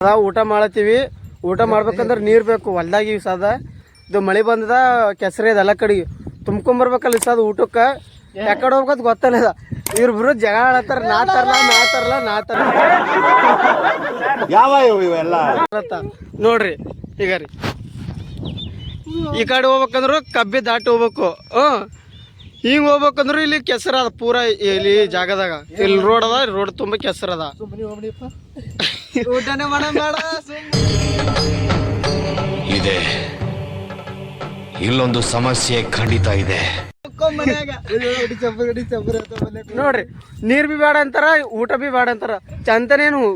ಅದ ಊಟ ಮಾಡತ್ತೀವಿ ಊಟ ಮಾಡ್ಬೇಕಂದ್ರೆ ನೀರ್ ಬೇಕು ಹೊಲ್ದಾಗ ಈ ಸದ. ಇದು ಮಳೆ ಬಂದದ ಕೆಸರಿ ಅದ ಎಲ್ಲ ಕಡೆಗೆ ತುಂಬ್ಕೊಂಬರ್ಬೇಕಲ್ಲ ಸದ ಊಟಕ್ಕೆ. ಯಾಕಡೆ ಹೋಗ್ಬೇಕಂತ ಗೊತ್ತಲ್ಲ ಇದ ಇವ್ರಿಬ್ರು ಜಗಳ ಆಡತ್ತಾರ ನಾ ತರಲ್ಲ ನಾ ತರಲ್ಲ ನಾ ತರ ಯಾವ ಇವು ಇವೆಲ್ಲ? ನೋಡ್ರಿ ಈಗ ರೀ. ಈ ಕಡೆ ಹೋಗ್ಬೇಕಂದ್ರು ಕಬ್ಬಿ ದಾಟಿ ಹೋಗ್ಬೇಕು. ಹ್ಮ್. ಹಿಂಗ್ ಹೋಗ್ಬೇಕಂದ್ರೆ ಇಲ್ಲಿ ಕೆಸರ ಅದ ಪೂರ ಇಲ್ಲಿ ಜಾಗದಾಗ. ಇಲ್ಲಿ ರೋಡ್ ಅದ ರೋಡ್ ತುಂಬಾ ಕೆಸರ ಅದ. ಇದೆ. ಇಲ್ಲೊಂದು ಸಮಸ್ಯೆ ಖಂಡಿತ ಇದೆ. ನೋಡ್ರಿ ನೀರ್ ಬಿ ಬೇಡ ಅಂತಾರ ಊಟ ಬಿ ಬೇಡ ಅಂತಾರ. ಚಂತನೇನು?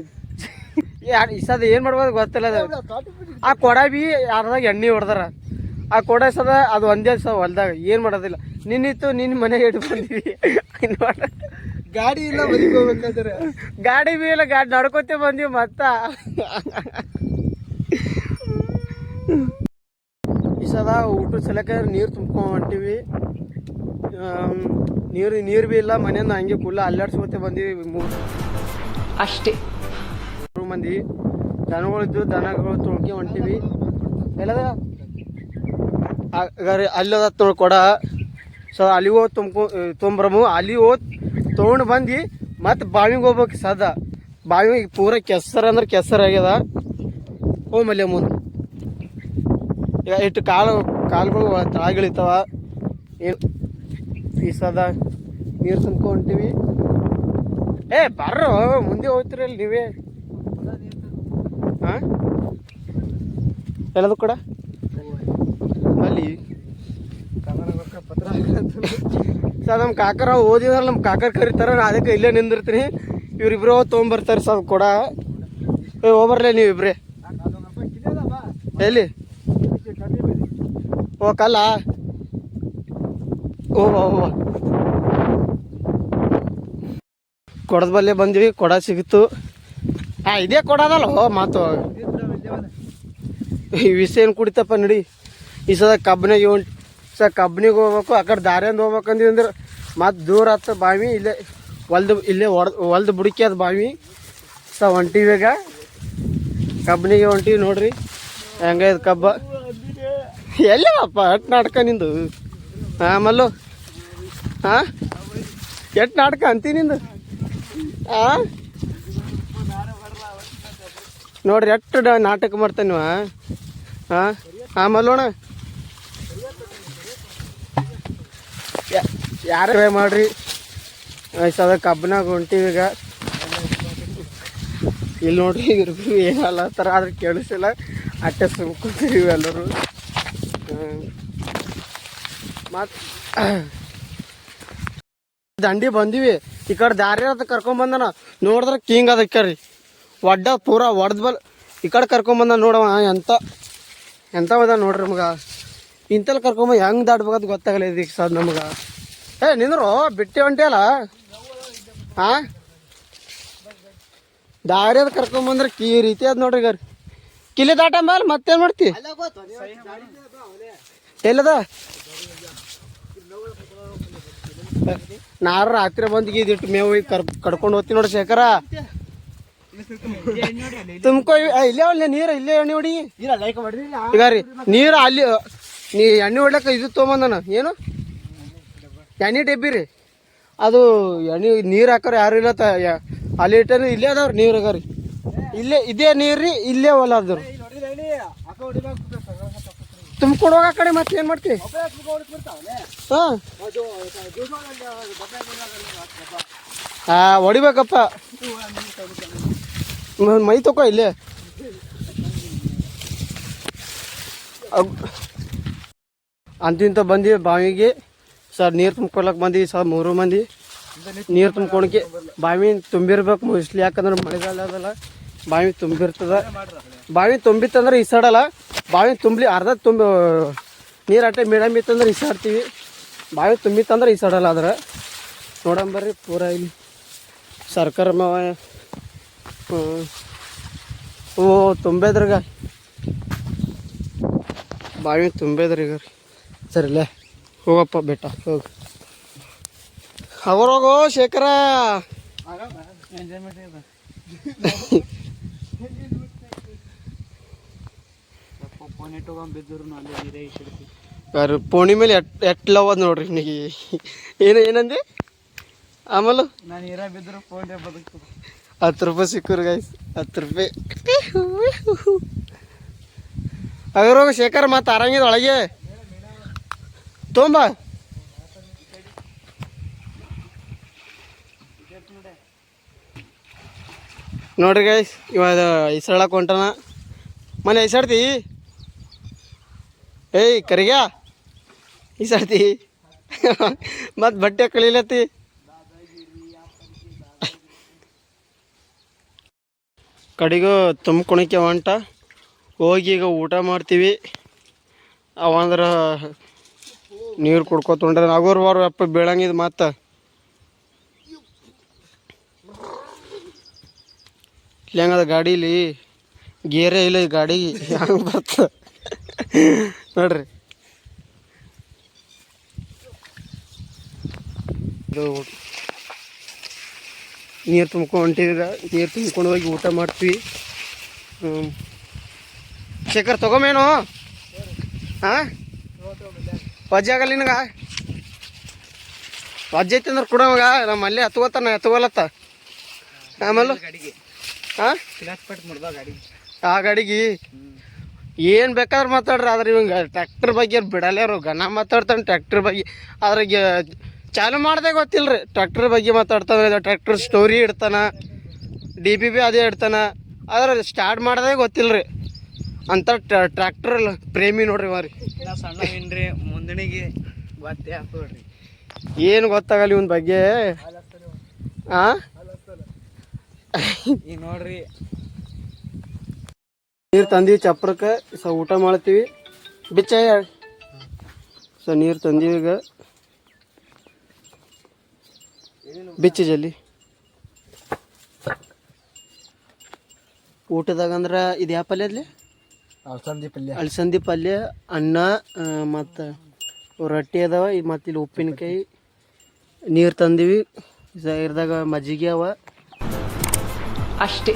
ಇಷ್ಟ ಇಸದ ಏನ್ ಮಾಡ್ಬೋದು ಗೊತ್ತಿಲ್ಲ ಅದು. ಆ ಕೊಡ ಬಿ ಯಾರ್ದಾಗ ಎಣ್ಣೆ ಹೊಡ್ದಾರ. ಆ ಕೊಡಸದ ಅದು ಒಂದೇ ಸಹ ಹೊಲ್ದಾಗ ಏನು ಮಾಡೋದಿಲ್ಲ. ನಿನ್ನಿತ್ತು ನಿನ್ನ ಮನೆಗೆ ಮಾಡ- ಗಾಡಿ ಇಲ್ಲ ಹೋಗ್ಬೇಕಾದ್ರೆ? ಗಾಡಿ ಬಿ ಇಲ್ಲ ಗಾಡಿ ನಡ್ಕೋತೆ ಬಂದೀವಿ ಮತ್ತ. ಈ ಸದ ಊಟದ ಸಲಕ ನೀರು ತುಂಬ್ಕೊಂಡು ಹೊಂಟಿವಿ. ನೀರು ನೀರು ಬಿ ಇಲ್ಲ ಮನೆಯಿಂದ ಹಂಗೆ ಕುಲ್ಲ ಅಲ್ಲಾಡ್ಸ್ಕೊತೆ ಬಂದಿವಿ ಅಷ್ಟೇ. ಮೂರು ಮಂದಿ ದನಗಳಿದ್ದು ದನಗಳು ತುಳ್ಕಿ ಹೊಂಟಿವಿ. ಎಲ್ಲದ? ಅಲ್ಲದ ತೊಳ್ ಕೊಡ. ಸೊ ಅಲ್ಲಿ ಹೋಗಿ ತುಂಬ್ಕೊ ತೊಂಬ್ರಮು ಅಲ್ಲಿ ಹೋಗಿ ತೊಗೊಂಡು ಬಂದು ಮತ್ತೆ ಬಾವಿಗೆ ಹೋಗ್ಬೇಕು ಸದ. ಬಾವಿ ಪೂರ ಕೆಸರ್ ಅಂದ್ರೆ ಕೆಸರ ಆಗ್ಯದ. ಹೋಮಲ್ಯ ಮುಂದೆ ಈಗ ಇಷ್ಟು ಕಾಲು ಕಾಲುಗಳು ತಳಗಿಳಿತಾವ ಏನು ಈ ಸದ ನೀರು ತುಂಬ್ಕೊಂತೀವಿ. ಏ, ಬರ್ರೋ, ಮುಂದೆ ಹೋಗ್ತಿರಲ್ಲ ನೀವೇ. ಹಾಂ? ಎಲ್ಲದು ಕೂಡ ಸರ್ ನಮ್ಮ ಕಾಕರ ಓದಿದ್ರೆ ನಮ್ಮ ಕಾಕರ್ ಕರೀತಾರ ಅದಕ್ಕೆ ಇಲ್ಲೇ ನಿಂದಿರ್ತೀನಿ. ಇವ್ರಿಬ್ರು ತೊಗೊಂಬರ್ತಾರೆ ಸರ್, ಕೊಡ. ಹೋಗ್ಬರ್ಲೇ ನೀವು ಇಬ್ರೇ ಎಲ್ಲಿ? ಓ ಓ ಓ ಕೊಡದ ಬಲ್ಲೆ ಬಂದ್ವಿ, ಕೊಡ ಸಿಗಿತ್ತು. ಆ, ಇದೇ ಕೊಡದಲ್ಲ, ಹೋ, ಮಾತು. ಈ ವಿಷ ಏನು ಕುಡಿತಪ್ಪ, ನಡಿ. ಈ ಸದ ಕಬ್ಬನಿಗೆ ಉಂಟು ಸ ಕಬ್ಬನಿಗೆ ಹೋಗ್ಬೇಕು, ಆ ಕಡೆ ದಾರಿಯಿಂದ ಹೋಗ್ಬೇಕಂದ್ವಿ ಅಂದ್ರೆ ಮತ್ತೆ ದೂರ ಹತ್ತ ಬಾವಿ, ಇಲ್ಲೇ ಹೊಲ್ದು ಇಲ್ಲೇ ಹೊಡ್ ಹೊಲ್ದು ಬುಡಕಿ ಅದು ಬಾವಿ. ಸ ಹೊಂಟಿವಿ ಈಗ. ಕಬ್ಬನಿಗೆ ಹೊಂಟಿವಿ ನೋಡ್ರಿ. ಹೆಂಗೈದು ಕಬ್ಬ? ಎಲ್ಲಪ್ಪ ಎಟ್ ನಾಟಕ ನಿಂದು? ಆಮಲ್ಲು ಮಲ್ಲು. ಹಾಂ? ಎಟ್ ನಾಟಕ ಅಂತೀನಿ ನಿಂದು? ಹಾಂ? ನೋಡ್ರಿ ಎಟ್ಟು ನಾಟಕ ಮಾಡ್ತಾನೆ ಹಾ? ಹಾಂ ಯಾರೇ ಮಾಡ್ರಿ. ಸದ ಕಬ್ಬನಾಗ ಹೊಂಟೀವಿ ಈಗ. ಇಲ್ಲಿ ನೋಡ್ರಿ ಇವ್ರಿಬ್ರು ಏನಲ್ಲ ಥರ ಆದ್ರೆ ಕೇಳಿಸಿಲ್ಲ. ಅಟ್ಟೆ ಸುಮ್ಕೊಂತೀವಿ ಎಲ್ಲರೂ. ಮತ್ತು ದಂಡಿ ಬಂದಿವಿ. ಈ ಕಡೆ ದಾರಿ ಅದ ಕರ್ಕೊಂಬಂದನ ನೋಡಿದ್ರೆ ಕಿಂಗ್ ಅದಕ್ಕೆ ರೀ. ಒಡ್ಡ ಪೂರಾ ಒಡ್ದ ಬಲ್ ಈ ಕಡೆ ಕರ್ಕೊಂಬಂದ ನೋಡವ ಎಂತ ಅದ ನೋಡ್ರಿ ನಮಗ ಇಂತಲ್ಲಿ ಕರ್ಕೊಂಬ ಹೆಂಗೆ ದಾಟ್ಬೇಕಂತ ಗೊತ್ತಾಗಲ್ಲ ಈಗ ಸರ್ ನಮಗ. ಏ ನಿಂದ್ರು ಬಿಟ್ಟಿ ಹೊಂಟಿಯಲ್ಲ ಹಾ ದಾರಿ ಅದ್ ಕರ್ಕೊಂಬಂದ್ರೆ ಕೀ ರೀತಿ ಅದು ನೋಡ್ರಿ ಈಗ ಕಿಲಿ ದಾಟ ಮತ್ತೇನು ಮಾಡ್ತಿ? ಎಲ್ಲದ? ನಾರ ರಾತ್ರಿ ಬಂದು ಇದಿಟ್ಟು ಮೇವು ಕರ್ ಕಡ್ಕೊಂಡು ಹೋಗ್ತೀನಿ ನೋಡಿ ಶೇಖರ. ತುಮಕೋ ಇಲ್ಲೇ ಒಳ್ಳೆ ನೀರು ಇಲ್ಲೇ ಎಣ್ಣೆ ಹೊಡಿ. ಈಗ ರೀ ನೀರು ಅಲ್ಲಿ ನೀ ಎಣ್ಣೆ ಹೊಡ್ಲಕ್ಕ ಇದು ತೊಗೊಂಬಂದನ? ಏನು? ಎಣ್ಣೆ ಡಬ್ಬಿ ರೀ. ಅದು ಎಣ್ಣೆ ನೀರು ಹಾಕೋರು ಯಾರು ಇಲ್ಲ ತ ಅಲ್ಲಿ ಇಟ್ಟನು ಇಲ್ಲೇ ಅದಾವ್ರಿ ನೀರು ಹಾಕೋರಿ. ಇಲ್ಲೇ, ಇದೇ ನೀರು ರೀ, ಇಲ್ಲೇ ಹೊಲ ಅದಾವ್ರಿ ತುಂಬ್ಕೊಂಡು ಹೋಗೋ ಕಡೆ ಮತ್ತೆ ಏನು ಮಾಡ್ತಿ? ಹಾಂ. ಹಾಂ ಹೊಡಿಬೇಕಪ್ಪ. ಮ- ತಕೋ ಇಲ್ಲೇ. ಅಂತಿಂತ ಬಂದಿ ಬಾವಿಗೆ. ಸರ್, ನೀರು ತುಂಬ್ಕೊಳಕ್ ಬಂದಿ, ಸರ್, ಮೂರು ಮಂದಿ. ನೀರು ತುಂಬ್ಕೊಳಕ್ಕೆ ಬಾವಿ ತುಂಬಿರ್ಬೇಕು ಮೋಸ್ಟ್ಲಿ ಯಾಕಂದ್ರೆ ಮಳೆಗಾಲ ಅದಲ್ಲ. ಬಾವಿ ತುಂಬಿರ್ತದ. ಬಾವಿ ತುಂಬಿತ್ತಂದ್ರೆ ಈಸಾಡಲ್ಲ. ಬಾವಿ ತುಂಬಲಿ ಅರ್ಧ ತುಂಬ, ನೀರು ಅಟ್ಟೆ ಮೇಡಮ್ ಇತ್ತಂದ್ರೆ ಈಸಾಡ್ತೀವಿ. ಬಾವಿ ತುಂಬಿತ್ತಂದ್ರೆ ಈಸಾಡಲ್ಲ ಆದ್ರೆ. ನೋಡಂಬರ್ರಿ ಪೂರ ಇಲ್ಲಿ ಸರ್ಕಾರ ಮಾವ. ಓ, ತುಂಬೇದ್ರಗ. ಬಾವಿ ತುಂಬೇದ್ರಿ ಈಗ. ಸರಿಲೇ ಹೋಗಪ್ಪ ಬೆಟ್ಟ ಹೋಗು. ಅವರೋಗೋ ಶೇಖರ. ಯಾರು ಪೋಣಿ ಮೇಲೆ ಎಟ್ ಎಟ್ ಲವ್ ಅದ ನೋಡ್ರಿ ನಿನಗೆ. ಏನು ಏನಂದೆ? ಆಮೇಲೆ? ನಾನು ಇರ ಬಿದ್ದರು ಫೋನ್ ಬದುಕ್ತದೆ ಹತ್ತು ರೂಪಾಯಿ ಸಿಕ್ಕರು ಗಾಯ್ಸ್ ಹತ್ತು ರೂಪಾಯಿ. ಅಗರೋಗ ಶೇಖರ್ ಮತ್ತೆ ಆರಂಗಿದ ಒಳಗೆ. ತೊಂಬ. ನೋಡ್ರಿ ಗೈಸ್ ಇವಾಗ ಐಸಳಕ್ಕೆ ಹೊಂಟನ. ಮನೆ ಐಸಾಡ್ತಿ ಏಯ್ ಕರಿಗ್ಯಾ ಈಸಾಡ್ತಿ ಮತ್ತು ಬಟ್ಟೆ ಕಳಿಲತ್ತಿ? ಕಡೆಗೂ ತುಂಬ್ಕೊಳಕ್ಕೆ ಹೊಂಟ. ಹೋಗಿ ಈಗ ಊಟ ಮಾಡ್ತೀವಿ. ಅವಂದ್ರೆ ನೀರು ಕುಡ್ಕೊತೊಂಡ್ರೆ ನಗೋರ್ ಬಾರ ಅಪ್ಪ ಬೀಳಂಗಿದ್ ಮತ್ತ ಇಲ್ಲಿ ಹೆಂಗದ ಗಾಡೀಲಿ? ಗೇರೇ ಇಲ್ಲ ಈ ಗಾಡಿ ಹೆಂಗೆ ಬರ್ತ ನೋಡ್ರಿ. ನೀರು ತುಂಬ್ಕೊಂಡು ಹೊಂಟಿದ ನೀರು ತುಂಬ್ಕೊಂಡು ಹೋಗಿ ಊಟ ಮಾಡ್ತೀವಿ. ಶೇಖರ್ ತಗೊಂಬೇನು ಹಾಂ ವಜ್ಜೆ ಆಗಲ್ಲ ನಿನಗ? ವಜ್ಜೆ ಐತಿ ಅಂದ್ರೆ ಕೊಡೋವಾಗ ನಮ್ಮ ಅಲ್ಲೇ ಹತ್ಕೋತಾನ ಹತ್ಕೊಲತ್ತ ಆಮೇಲೆ? ಹಾಂ ಆ? ಗಾಡಿಗೆ? ಏನು ಬೇಕಾದ್ರೆ ಮಾತಾಡ್ರಿ ಆದ್ರೆ ಇವಂಗ ಟ್ರ್ಯಾಕ್ಟರ್ ಬಗ್ಗೆ ಬಿಡಲ್ಲ ಅವ್ರು ಗನ ಮಾತಾಡ್ತಾನೆ ಟ್ರ್ಯಾಕ್ಟರ್ ಬಗ್ಗೆ. ಅದ್ರಾಗೆ ಚಾಲು ಮಾಡ್ದೆ ಗೊತ್ತಿಲ್ಲ ರೀ ಟ್ರ್ಯಾಕ್ಟರ್ ಬಗ್ಗೆ ಮಾತಾಡ್ತಾನೆ ಟ್ರ್ಯಾಕ್ಟರ್ ಸ್ಟೋರಿ ಇಡ್ತಾನ ಡಿ ಬಿ ಬಿ ಅದೇ ಇಡ್ತಾನ. ಆದ್ರೆ ಸ್ಟಾರ್ಟ್ ಮಾಡ್ದೆ ಗೊತ್ತಿಲ್ಲ ರೀ ಅಂತ ಟ್ರ್ಯಾಕ್ಟರ್ ಪ್ರೇಮಿ ನೋಡ್ರಿ ಮಾರಿ ನಾ ಸಣ್ಣ ಏನ್ರಿ ಮುಂದಣಿಗೆ ಗೊತ್ತೇ ಆಗ್ತದ್ರಿ ಏನು ಗೊತ್ತಾಗಲ್ಲ ಇವನ್ ಬಗ್ಗೆ? ಆ? ಈಗ ನೋಡ್ರಿ. ನೀರು ತಂದೀವಿ ಚಪ್ರಕ್ಕೆ ಸೊ ಊಟ ಮಾಡ್ತೀವಿ. ಬಿಚ್ಚ ಸೊ ನೀರು ತಂದೀವಿ ಈಗ. ಬಿಚ್ಚಿ ಜಲ್ಲಿ. ಊಟದಾಗ ಅಂದ್ರೆ ಇದು ಯಾವ ಪಲ್ಯ ಅಲ್ಸಂದಿ ಪಲ್ಯ. ಅಲಸಂದಿ ಪಲ್ಯ ಅನ್ನ ಮತ್ತು ರೊಟ್ಟಿ ಅದಾವ. ಮತ್ತು ಇಲ್ಲಿ ಉಪ್ಪಿನಕಾಯಿ ನೀರು ತಂದೀವಿ. ಇರ್ದಾಗ ಮಜ್ಜಿಗೆ ಅವ. ಅಷ್ಟೇ.